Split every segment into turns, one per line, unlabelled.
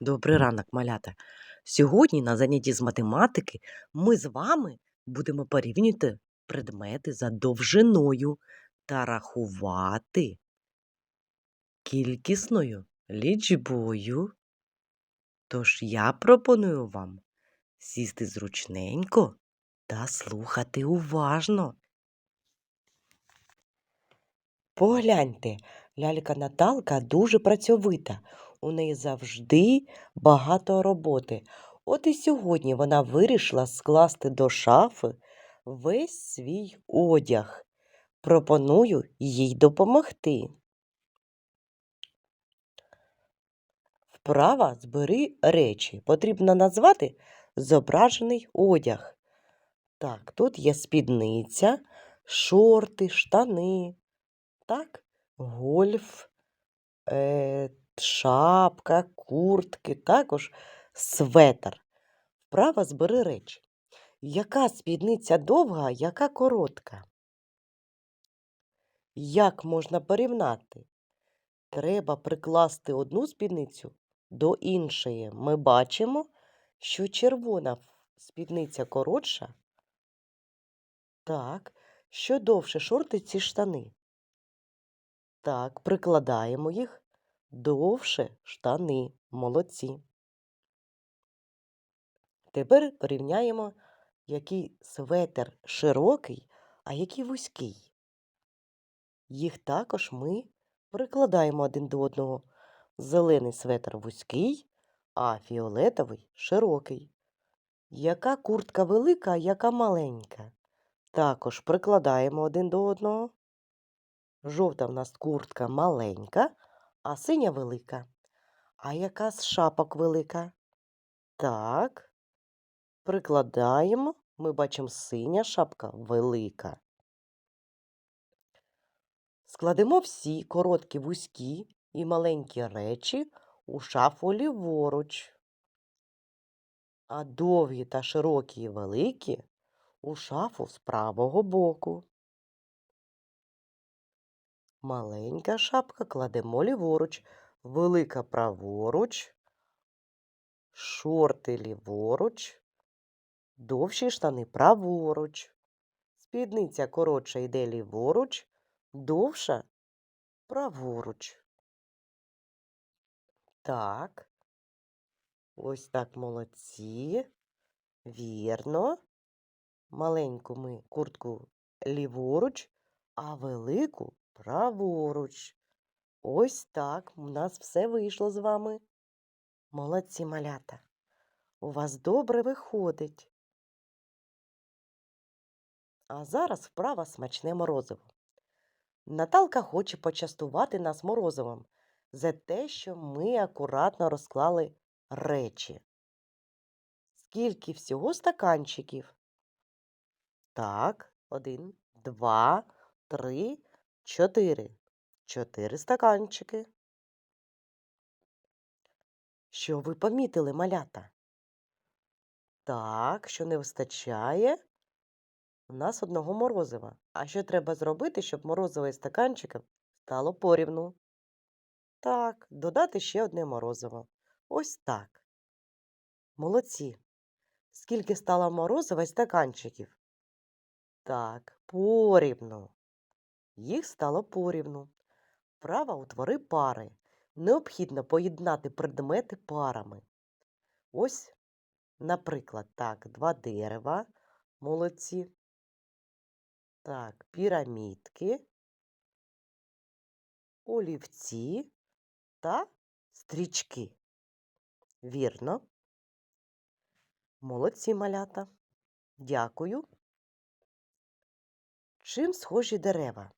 Добрий ранок, малята. Сьогодні на занятті з математики ми з вами будемо порівнювати предмети за довжиною та рахувати кількісною лічбою. Тож я пропоную вам сісти зручненько та слухати уважно. Погляньте, лялька Наталка дуже працьовита. У неї завжди багато роботи. От і сьогодні вона вирішила скласти до шафи весь свій одяг. Пропоную їй допомогти. Вправа збери речі. Потрібно назвати зображений одяг. Так, тут є спідниця, шорти, штани, так, гольф, е, шапка, куртки, також светр. Вправа збери речі. Яка спідниця довга, яка коротка? Як можна порівняти? Треба прикласти одну спідницю до іншої. Ми бачимо, що червона спідниця коротша. Так, що довше шорти ці штани. Так, прикладаємо їх довше штани. Молодці. Тепер порівняємо, який светр широкий, а який вузький. Їх також ми прикладаємо один до одного. Зелений светр вузький, а фіолетовий широкий. Яка куртка велика, яка маленька? Також прикладаємо один до одного. Жовта в нас куртка маленька, а синя велика. А яка з шапок велика? Так. Прикладаємо. Ми бачимо синя шапка велика. Складемо всі короткі, вузькі і маленькі речі у шафу ліворуч, а довгі та широкі і великі у шафу з правого боку. Маленька шапка кладемо ліворуч, велика праворуч, шорти ліворуч, довші штани праворуч. Спідниця коротша йде ліворуч, довша праворуч. Так. Ось так молодці. Вірно. Маленьку ми куртку ліворуч, а велику праворуч. Ось так у нас все вийшло з вами. Молодці малята. У вас добре виходить. А зараз вправа смачне морозиво. Наталка хоче почастувати нас морозивом за те, що ми акуратно розклали речі. Скільки всього стаканчиків? Так, один, два, три, чотири. Чотири стаканчики. Що ви помітили, малята? Так, що не вистачає у нас одного морозива. А що треба зробити, щоб морозиво і стаканчиків стало порівну? Так, додати ще одне морозиво. Ось так. Молодці. Скільки стало морозива і стаканчиків? Так, порівну. Їх стало порівну. Вправа утвори пари. Необхідно поєднати предмети парами. Ось, наприклад, так, два дерева. Молодці. Так, пірамідки, олівці та стрічки. Вірно. Молодці малята. Дякую. Чим схожі дерева?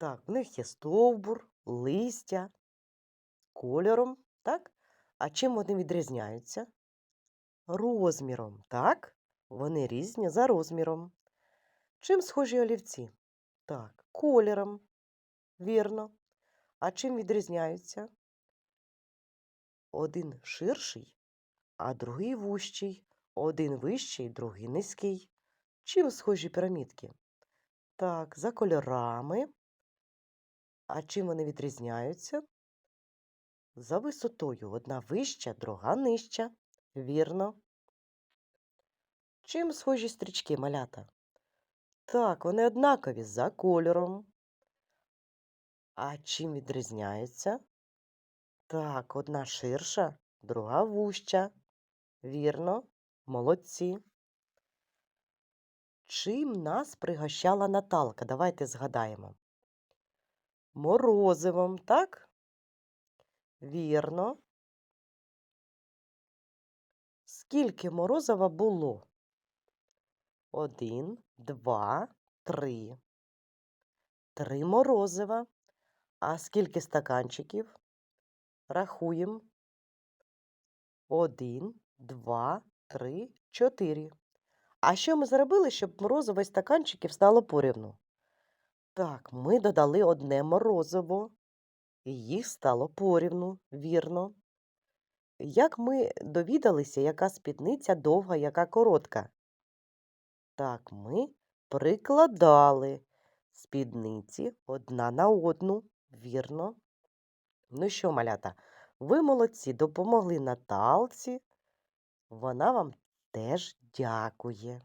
Так, в них є стовбур, листя, кольором, так? А чим вони відрізняються? Розміром, так? Вони різні за розміром. Чим схожі олівці? Так, кольором. Вірно. А чим відрізняються? Один ширший, а другий вущий. Один вищий, другий низький. Чим схожі пірамідки? Так, за кольорами. А чим вони відрізняються? За висотою одна вища, друга нижча. Вірно. Чим схожі стрічки малята? Так, вони однакові за кольором. А чим відрізняються? Так, одна ширша, друга вуща. Вірно, молодці. Чим нас пригощала Наталка? Давайте згадаємо. Морозивом, так? Вірно. Скільки морозива було? Один, два, три. Три морозива. А скільки стаканчиків? Рахуємо. Один, два, три, чотири. А що ми зробили, щоб морозиво і стаканчиків стало порівну? Так, ми додали одне морозиво, і їх стало порівну, вірно. Як ми довідалися, яка спідниця довга, яка коротка? Так, ми прикладали спідниці одна на одну, вірно. Ну що, малята, ви молодці, допомогли Наталці. Вона вам теж дякує.